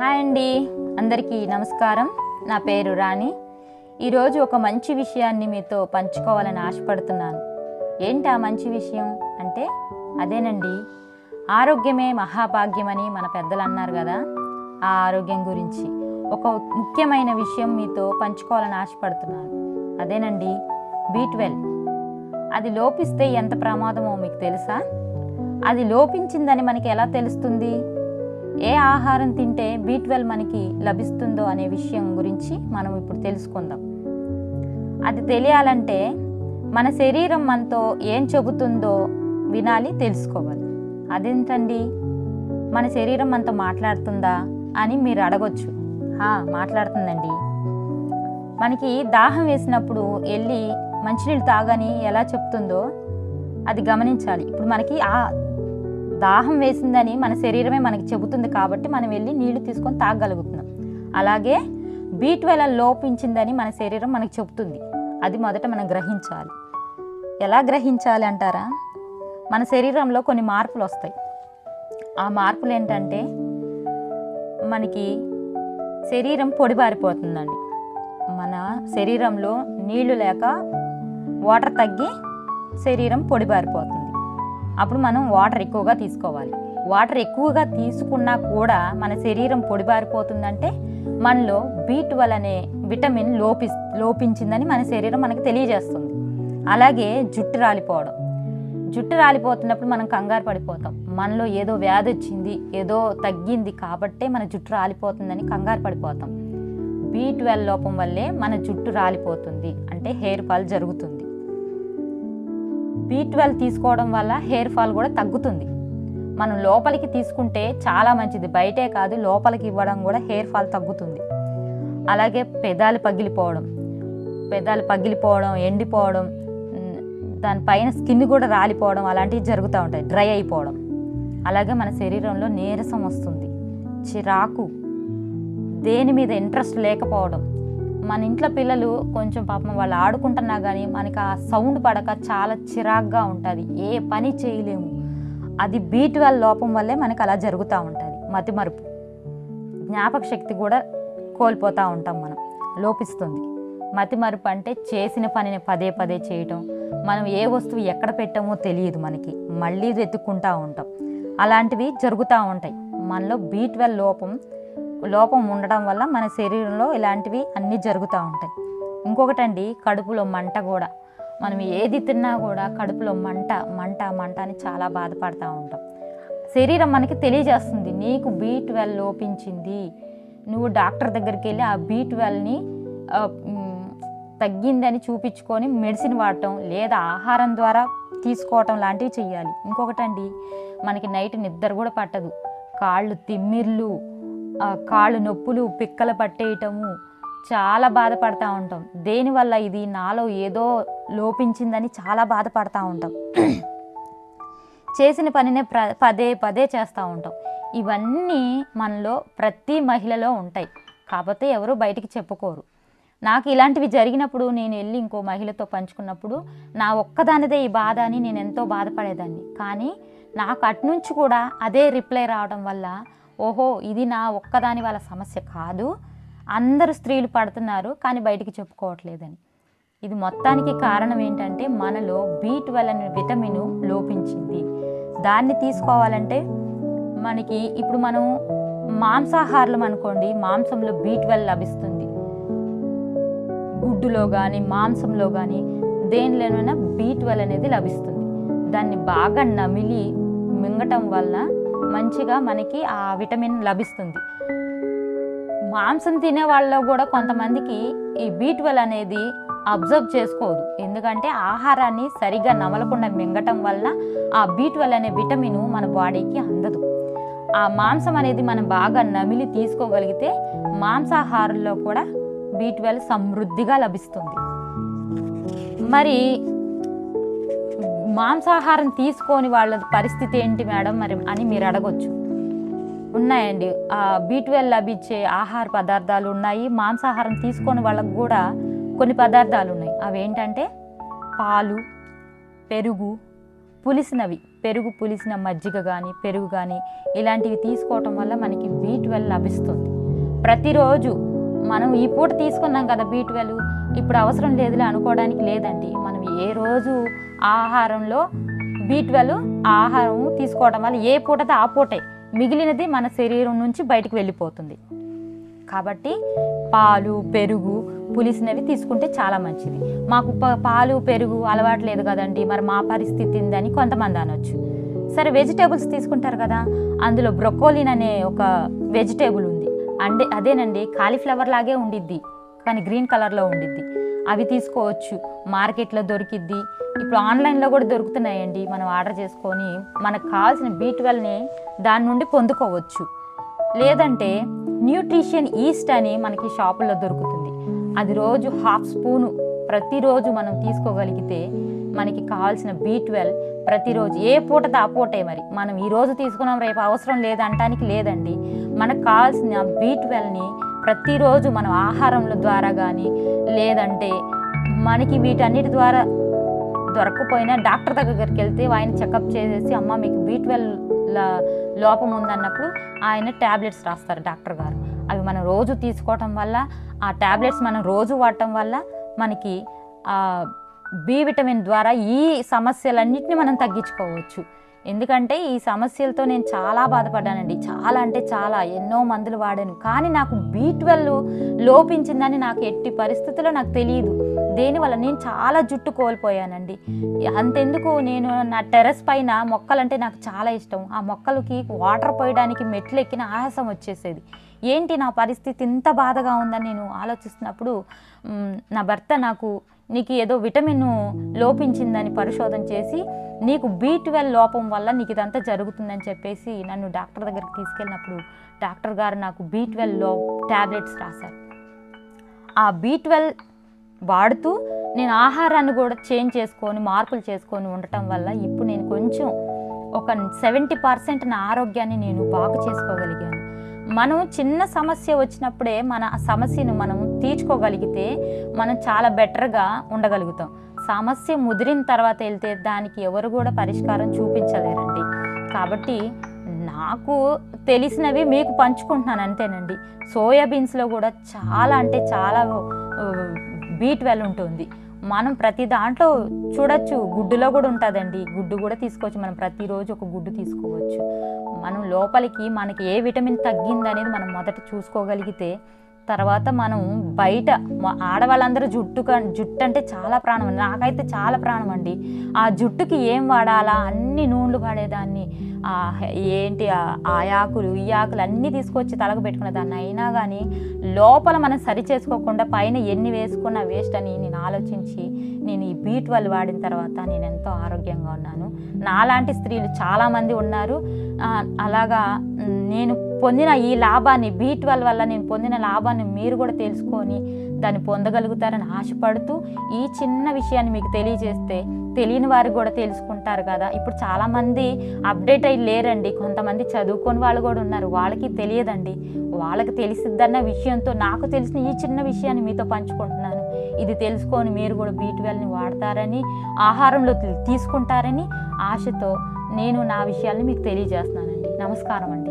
Hi అండి. అందరికీ నమస్కారం. నా పేరు రాణి. ఈరోజు ఒక మంచి విషయాన్ని మీతో పంచుకోవాలని ఆశపడుతున్నాను. ఏంటి ఆ మంచి విషయం? అంటే అదేనండి. ఆరోగ్యమే మహాభాగ్యమని మన పెద్దలు అన్నారు కదా. ఆ ఆరోగ్యం గురించి ఒక ముఖ్యమైన విషయం మీతో పంచుకోవాలని ఆశపడుతున్నాను. అదేనండి బీ ట్వెల్వ్. అది లోపిస్తే ఎంత ప్రమాదమో మీకు తెలుసా? అది లోపించిందని మనకి ఎలా తెలుస్తుంది? ఏ ఆహారం తింటే బీ ట్వెల్వ్ మనకి లభిస్తుందో అనే విషయం గురించి మనం ఇప్పుడు తెలుసుకుందాం. అది తెలియాలంటే మన శరీరం మనతో ఏం చెబుతుందో వినాలి తెలుసుకోవాలి. అదేంటండి? మన శరీరం మనతో మాట్లాడుతుందా అని మీరు అడగొచ్చు. "హా, మాట్లాడుతుందండి. మనకి దాహం వేసినప్పుడు వెళ్ళి మంచినీళ్ళు తాగని ఎలా చెప్తుందో అది గమనించాలి. ఇప్పుడు మనకి ఆ దాహం వేసిందని మన శరీరమే మనకి చెబుతుంది కాబట్టి మనం వెళ్ళి నీళ్ళు తీసుకొని తాగగలుగుతున్నాం. అలాగే బీ ట్వెల్వ్ లోపించిందని మన శరీరం మనకు చెబుతుంది. అది మొదట మనం గ్రహించాలి. ఎలా గ్రహించాలి అంటారా? మన శరీరంలో కొన్ని మార్పులు వస్తాయి. ఆ మార్పులు ఏంటంటే మనకి శరీరం పొడిబారిపోతుందండి. మన శరీరంలో నీళ్ళు లేక వాటర్ తగ్గి శరీరం పొడిబారిపోతుంది. అప్పుడు మనం వాటర్ ఎక్కువగా తీసుకోవాలి. వాటర్ ఎక్కువగా తీసుకున్నా కూడా మన శరీరం పొడిబారిపోతుందంటే మనలో బీ ట్వెల్వ్ అనే విటమిన్ లోపి లోపించిందని మన శరీరం మనకు తెలియజేస్తుంది. అలాగే జుట్టు రాలిపోవడం. జుట్టు రాలిపోతున్నప్పుడు మనం కంగారు పడిపోతాం. మనలో ఏదో వ్యాధి వచ్చింది ఏదో తగ్గింది కాబట్టే మన జుట్టు రాలిపోతుందని కంగారు పడిపోతాం. బీ ట్వెల్వ్ లోపం వల్లే మన జుట్టు రాలిపోతుంది. అంటే హెయిర్ ఫాల్ జరుగుతుంది. బీ ట్వెల్వ్ తీసుకోవడం వల్ల హెయిర్ ఫాల్ కూడా తగ్గుతుంది. మనం లోపలికి తీసుకుంటే చాలా మంచిది. బయటే కాదు లోపలికి ఇవ్వడం కూడా హెయిర్ ఫాల్ తగ్గుతుంది. అలాగే పెదాలు పగిలిపోవడం. పెదాలు పగిలిపోవడం ఎండిపోవడం దానిపైన స్కిన్ కూడా రాలిపోవడం అలాంటివి జరుగుతూ ఉంటాయి. డ్రై అయిపోవడం. అలాగే మన శరీరంలో నీరసం వస్తుంది. చిరాకు. దేని మీద ఇంట్రెస్ట్ లేకపోవడం. మన ఇంట్లో పిల్లలు కొంచెం పాపం వాళ్ళు ఆడుకుంటున్నా కానీ మనకి ఆ సౌండ్ పడక చాలా చిరాగ్గా ఉంటుంది. ఏ పని చేయలేము. అది బీ ట్వెల్వ్ లోపం వల్లే మనకి అలా జరుగుతూ ఉంటుంది. మతిమరుపు జ్ఞాపక శక్తి కూడా కోల్పోతూ ఉంటాం మనం. లోపిస్తుంది. మతిమరుపు అంటే చేసిన పనిని పదే పదే చేయటం. మనం ఏ వస్తువు ఎక్కడ పెట్టామో తెలియదు మనకి. మళ్ళీ వెతుక్కుంటూ ఉంటాం. అలాంటివి జరుగుతూ ఉంటాయి. మనలో బీ ట్వెల్వ్ లోపం లోపం ఉండడం వల్ల మన శరీరంలో ఇలాంటివి అన్నీ జరుగుతూ ఉంటాయి. ఇంకొకటండి కడుపులో మంట కూడా. మనం ఏది తిన్నా కూడా కడుపులో మంట మంట మంట అని చాలా బాధపడుతూ ఉంటాం. శరీరం మనకి తెలియజేస్తుంది నీకు బీ ట్వెల్వ్ లోపించింది నువ్వు డాక్టర్ దగ్గరికి వెళ్ళి ఆ బీ ట్వెల్వ్ని తగ్గిందని చూపించుకొని మెడిసిన్ వాడటం లేదా ఆహారం ద్వారా తీసుకోవటం లాంటివి చేయాలి ఇంకొకటండి మనకి నైట్ నిద్ర కూడా పట్టదు. కాళ్ళు తిమ్మిర్లు కాళ్ళు నొప్పులు పిక్కలు పట్టేయటము చాలా బాధపడతా ఉంటాం. దేనివల్ల ఇది నాలో ఏదో లోపించిందని చాలా బాధపడతా ఉంటాం. చేసిన పనినే ప్ర పదే పదే చేస్తూ ఉంటాం. ఇవన్నీ మనలో ప్రతి మహిళలో ఉంటాయి. కాకపోతే ఎవరు బయటికి చెప్పుకోరు. నాకు ఇలాంటివి జరిగినప్పుడు నేను వెళ్ళి ఇంకో మహిళతో పంచుకున్నప్పుడు నా ఒక్కదానిదే ఈ బాధ అని నేను ఎంతో బాధపడేదాన్ని. కానీ నాకు అట్నుంచి కూడా అదే రిప్లై రావడం వల్ల ఓహో ఇది నా ఒక్కదాని వాళ్ళ సమస్య కాదు. అందరు స్త్రీలు పడుతున్నారు కానీ బయటికి చెప్పుకోవట్లేదని. ఇది మొత్తానికి కారణం ఏంటంటే మనలో బీ ట్వెల్వ్ అనే విటమిన్ లోపించింది. దాన్ని తీసుకోవాలంటే మనకి ఇప్పుడు మనం మాంసాహారం అనుకోండి మాంసంలో బీ ట్వెల్వ్ లభిస్తుంది. గుడ్డులో కానీ మాంసంలో కానీ దేనిలోనైనా బీ ట్వెల్వ్ అనేది లభిస్తుంది. దాన్ని బాగా నమిలి మింగటం వల్ల మంచిగా మనకి ఆ విటమిన్ లభిస్తుంది. మాంసం తినే వాళ్ళలో కూడా కొంతమందికి ఈ బీ ట్వెల్వ్ అనేది అబ్జర్వ్ చేసుకోదు. ఎందుకంటే ఆహారాన్ని సరిగ్గా నమలకుండా మింగటం వల్ల ఆ బీ ట్వెల్వ్ అనే విటమిన్ మన బాడీకి అందదు. ఆ మాంసం అనేది మనం బాగా నమిలి తీసుకోగలిగితే మాంసాహారంలో కూడా బీ ట్వెల్వ్ సమృద్ధిగా లభిస్తుంది. మరి మాంసాహారం తీసుకొని వాళ్ళ పరిస్థితి ఏంటి మేడం మరి అని మీరు అడగొచ్చు. ఉన్నాయండి. ఆ బీ ట్వెల్వ్ లభించే ఆహార పదార్థాలు ఉన్నాయి. మాంసాహారం తీసుకొని వాళ్ళకు కూడా కొన్ని పదార్థాలు ఉన్నాయి. అవి ఏంటంటే పాలు పెరుగు పులిసినవి. పెరుగు పులిసిన మజ్జిగ కానీ పెరుగు కానీ ఇలాంటివి తీసుకోవటం వల్ల మనకి బీ ట్వెల్వ్ లభిస్తుంది. ప్రతిరోజు మనం ఈ పూట తీసుకున్నాం కదా బీ ట్వెల్వ్ ఇప్పుడు అవసరం లేదులే అనుకోవడానికి లేదండి. మనం ఏ రోజు ఆహారంలో బీ ట్వెల్వ్ ఆహారం తీసుకోవడం వల్ల ఏ పూటది ఆ పూటే మిగిలినది మన శరీరం నుంచి బయటకు వెళ్ళిపోతుంది. కాబట్టి పాలు పెరుగు పులిసినవి తీసుకుంటే చాలా మంచిది. మాకు ప- పాలు పెరుగు అలవాటు లేదు కదండి. మరి మా పరిస్థితి ఏందని కొంతమంది అనొచ్చు. సరే వెజిటేబుల్స్ తీసుకుంటారు కదా. అందులో బ్రొకోలిన్ అనే ఒక వెజిటేబుల్ ఉంది. అంటే అదేనండి కాలీఫ్లవర్ లాగే ఉండిద్ది. కానీ గ్రీన్ కలర్లో ఉండిద్ది. అవి తీసుకోవచ్చు. మార్కెట్లో దొరికిద్ది. ఇప్పుడు ఆన్లైన్లో కూడా దొరుకుతున్నాయండి మనం ఆర్డర్ చేసుకొని. మనకు కావాల్సిన బీ ట్వెల్వ్ని దాని నుండి పొందుకోవచ్చు. లేదంటే న్యూట్రిషన్ ఈస్ట్ అని మనకి షాపుల్లో దొరుకుతుంది. అది రోజు హాఫ్ స్పూను ప్రతిరోజు మనం తీసుకోగలిగితే మనకి కావాల్సిన బీ ట్వెల్వ్ ప్రతిరోజు ఏ పూట ఆ పూటే మరి. మనం ఈరోజు తీసుకున్నాం రేపు అవసరం లేదంటానికి లేదండి. మనకు కావాల్సిన బీ ట్వెల్వ్ని ప్రతిరోజు మనం ఆహారంలో ద్వారా కానీ లేదంటే మనకి వీటన్నిటి ద్వారా దొరకకపోయినా డాక్టర్ దగ్గరికి వెళ్తే ఆయన చెకప్ చేసేసి అమ్మ మీకు బీ ట్వెల్వ్ లోపం ఉందన్నప్పుడు ఆయన ట్యాబ్లెట్స్ రాస్తారు డాక్టర్ గారు. అవి మనం రోజు తీసుకోవటం వల్ల ఆ ట్యాబ్లెట్స్ మనం రోజు వాడటం వల్ల మనకి బి విటమిన్ ద్వారా ఈ సమస్యలన్నింటినీ మనం తగ్గించుకోవచ్చు. ఎందుకంటే ఈ సమస్యలతో నేను చాలా బాధపడ్డానండి. చాలా అంటే చాలా ఎన్నో మందులు వాడాను. కానీ నాకు బీ ట్వెల్వ్ లోపించిందని నాకు ఎట్టి పరిస్థితుల్లో నాకు తెలియదు. దేనివల్ల? నేను చాలా జుట్టు కోల్పోయానండి. అంతెందుకు? నేను నా టెర్రస్ పైన మొక్కలంటే నాకు చాలా ఇష్టం. ఆ మొక్కలకి వాటర్ పోయడానికి మెట్లు ఎక్కిన ఆయాసం వచ్చేసేది. ఏంటి నా పరిస్థితి? ఇంత బాధగా ఉందని నేను ఆలోచిస్తున్నప్పుడు నా భర్త నాకు నీకు ఏదో విటమిన్ లోపించిందని పరిశోధన చేసి నీకు బీ ట్వెల్వ్ లోపం వల్ల నీకు ఇదంతా జరుగుతుందని చెప్పేసి నన్ను డాక్టర్ దగ్గరికి తీసుకెళ్ళినప్పుడు డాక్టర్ గారు నాకు బీ ట్వెల్వ్లో ట్యాబ్లెట్స్ రాశారు. ఆ బీ ట్వెల్వ్ వాడుతూ నేను ఆహారాన్ని కూడా చేంజ్ చేసుకొని మార్పులు చేసుకొని ఉండటం వల్ల ఇప్పుడు నేను కొంచెం ఒక సెవెంటీ పర్సెంట్ నా ఆరోగ్యాన్ని నేను బాగు చేసుకోగలిగాను. మనం చిన్న సమస్య వచ్చినప్పుడే మన ఆ సమస్యను మనం తీర్చుకోగలిగితే మనం చాలా బెటర్గా ఉండగలుగుతాం. సమస్య ముదిరిన తర్వాత వెళ్తే దానికి ఎవరు కూడా పరిష్కారం చూపించలేరండి. కాబట్టి నాకు తెలిసినవి మీకు పంచుకుంటున్నాను అంతేనండి. సోయాబీన్స్లో కూడా చాలా అంటే చాలా బీ ట్వెల్వ్ ఉంటుంది. మనం ప్రతి దాంట్లో చూడొచ్చు. గుడ్డులో కూడా ఉంటుందండి. గుడ్డు కూడా తీసుకోవచ్చు. మనం ప్రతిరోజు ఒక గుడ్డు తీసుకోవచ్చు. మనం లోపలికి మనకి ఏ విటమిన్ తగ్గింది అనేది మనం మొదట చూసుకోగలిగితే తర్వాత మనం బయట ఆడవాళ్ళందరూ జుట్టు జుట్టు అంటే చాలా ప్రాణం అండి. నాకైతే చాలా ప్రాణం అండి. ఆ జుట్టుకి ఏం వాడాలా? అన్ని నూనెలు వాడేదాన్ని. ఆ ఏంటి ఆ- ఆ ఆకులు ఈ ఆకులు అన్నీ తీసుకొచ్చి తలకు పెట్టుకునే దాన్ని. అయినా కానీ లోపల మనం సరి చేసుకోకుండా పైన ఎన్ని వేసుకున్నా వేస్ట్ అని నేను ఆలోచించి నేను ఈ బీట్ వాళ్ళు వాడిన తర్వాత నేను ఎంతో ఆరోగ్యంగా ఉన్నాను. నాలాంటి స్త్రీలు చాలామంది ఉన్నారు. అలాగా నేను పొందిన ఈ లాభాన్ని బీ ట్వెల్వ్ వల్ల నేను పొందిన లాభాన్ని మీరు కూడా తెలుసుకొని దాన్ని పొందగలుగుతారని ఆశపడుతూ ఈ చిన్న విషయాన్ని మీకు తెలియజేస్తే తెలియని వారు కూడా తెలుసుకుంటారు కదా. ఇప్పుడు చాలామంది అప్డేట్ అయ్యి లేరండి. కొంతమంది చదువుకొని వాళ్ళు కూడా ఉన్నారు. వాళ్ళకి తెలియదండి. వాళ్ళకి తెలిసిద్దన్న విషయంతో నాకు తెలిసిన ఈ చిన్న విషయాన్ని మీతో పంచుకుంటున్నాను. ఇది తెలుసుకొని మీరు కూడా బీ ట్వెల్వ్ని వాడతారని ఆహారంలో తీసుకుంటారని ఆశతో నేను నా విషయాల్ని మీకు తెలియజేస్తున్నానండి. నమస్కారం అండి